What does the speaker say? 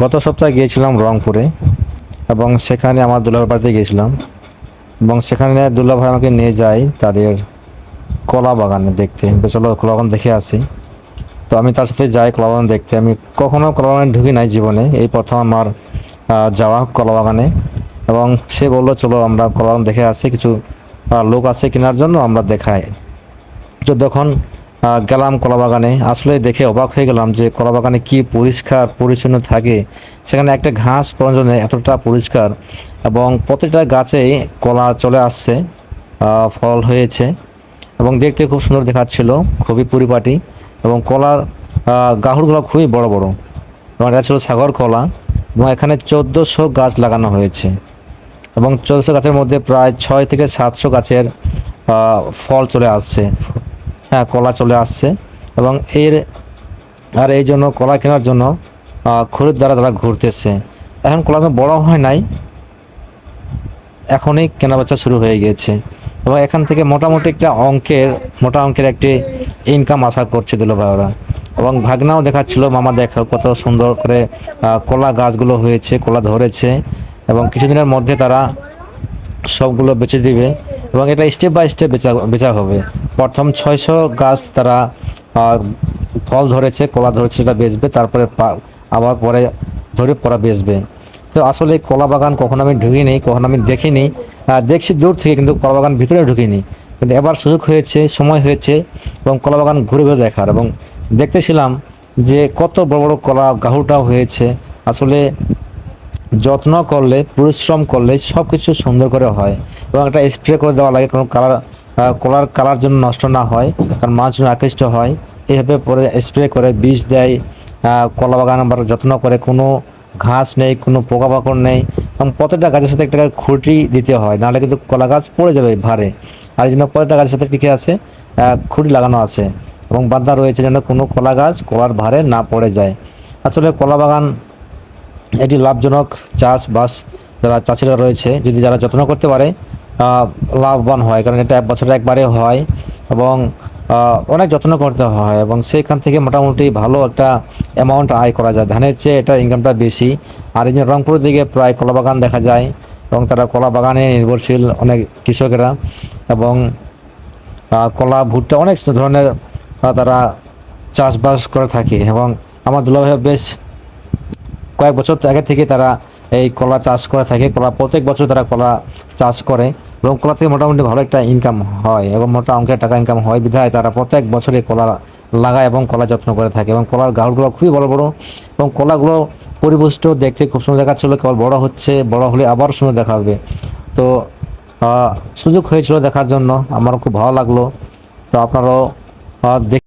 গত সপ্তাহে গিয়েছিলাম রংপুরে এবং সেখানে আমার দুলাভাই বাড়িতে গিয়েছিলাম এবং সেখানে দুলাভাই আমাকে নিয়ে যায় তাদের কলা বাগানে দেখতে। তো চলো কলা বাগান দেখে আসি। তো আমি তার সাথে যাই কলা বাগান দেখতে। আমি কখনও কলা বাগানে ঢুকি নাই জীবনে। এই প্রথম আমার যাওয়া কলা বাগানে। এবং সে বলল চলো আমরা কলা বাগান দেখে আসি। কিছু লোক আছে কেনার জন্য আমরা দেখাই। তো আহ, গেলাম কলা বাগানে আসলে দেখে অবাক হয়ে গেলাম যে কলা বাগানে কি পরিষ্কার পরিচ্ছন্ন থাকে। সেখানে একটা ঘাস পর্যন্ত এতটা পরিষ্কার এবং প্রতিটা গাছেই কলা চলে আসছে ফল হয়েছে এবং দেখতে খুব সুন্দর দেখাচ্ছিল, খুবই পরিপাটি এবং কলার গাহুরগুলো খুবই বড় বড়। এবং এটা ছিল সাগর কলা এবং এখানে চোদ্দোশো গাছ লাগানো হয়েছে এবং চোদ্দোশো গাছের মধ্যে প্রায় ছয় থেকে সাতশো গাছের ফল চলে আসছে। হ্যাঁ কলা চলে আসছে এবং এর আর এই জন্য কলা কেনার জন্য খরিদ্দারা যারা ঘুরতেছে, এখন কলা বড় হয় নাই, এখনই কেনাবেচা শুরু হয়ে গিয়েছে এবং এখান থেকে মোটামুটি একটা অঙ্কের, মোটা অঙ্কের একটি ইনকাম আশা করছে দিল ভাইরা এবং ভাগনাও দেখাচ্ছিল, মামা দেখো কত সুন্দর করে কলা গাছগুলো হয়েছে, কলা ধরেছে এবং কিছুদিনের মধ্যে তারা সবগুলো বেচে দিবে। এবং এটা স্টেপ বাই স্টেপ বেচা বেচা হবে। প্রথম ছয়শো গাছ তারা ফল ধরেছে, কলা ধরেছে, সেটা বেচবে, তারপরে আবার পরে ধরে পরা বেচবে। তো আসলে কলা বাগান কখনো আমি ঢুকিনি, কখনো আমি দেখিনি। দেখছি দূর থেকে কিন্তু কলা বাগান ভিতরে ঢুকিনি। কিন্তু এবার সুযোগ হয়েছে, সময় হয়েছে, এবং কলা বাগান ঘুরে ঘুরে দেখার। এবং দেখতেছিলাম যে কত বড় বড় কলা গাহুটাও হয়েছে। আসলে যত্ন করলে, পরিশ্রম করলে সব কিছু সুন্দর করে হয় এবং একটা স্প্রে করে দেওয়া লাগে কারণ কালার কলার কালার জন্য নষ্ট না হয়, কারণ মাছ যেন আকৃষ্ট হয়। এইভাবে পরে স্প্রে করে বীজ দেয় কলা বাগান আবার যত্ন করে, কোনো ঘাস নেই, কোনো পোকামাকড় নেই, এবং প্রত্যেকটা গাছের সাথে একটা খুঁটি দিতে হয়, নাহলে কিন্তু কলা গাছ পড়ে যাবে ভারে আর এই জন্য প্রত্যেকটা গাছের সাথে টিকে আছে? খুঁটি লাগানো আছে এবং বাঁধা রয়েছে যেন কোনো কলা গাছ কলার ভারে না পড়ে যায়। আসলে কলা বাগান এটি লাভজনক চাষবাস যারা চাষিরা রয়েছে, যদি যারা যত্ন করতে পারে লাভবান হয়। কারণ এটা এক বছরে একবারে হয় এবং অনেক যত্ন করতে হয় এবং সেইখান থেকে মোটামুটি ভালো একটা অ্যামাউন্ট আয় করা যায়। ধানের চেয়ে এটা ইনকামটা বেশি। আর এই রংপুরের দিকে প্রায় কলা বাগান দেখা যায় এবং তারা কলা বাগানে নির্ভরশীল অনেক কৃষকেরা এবং কলা, ভুট্টা অনেক ধরনের তারা চাষবাস করে থাকে এবং আমার দুলাভাই বেশ কয়েক বছর আগে থেকে তারা এই কলা চাষ করে থাকে। কলা প্রত্যেক বছর তারা কলা চাষ করে এবং কলা থেকে মোটামুটি ভালো একটা ইনকাম হয় এবং মোটা অঙ্কের টাকা ইনকাম হয়। বিধায় তারা প্রত্যেক বছরে কলা লাগায় এবং কলা যত্ন করে থাকে এবং কলার গাছগুলো খুবই বড় বড় এবং কলাগুলো পরিপুষ্ট, দেখতে খুব সুন্দর দেখাচ্ছিল। কেবল বড় হচ্ছে, বড় হলে আবার সুন্দর দেখাবে। তো সুযোগ হয়েছিল দেখার জন্য। আমারও খুব ভালো লাগল। তো আপনারাও দেখ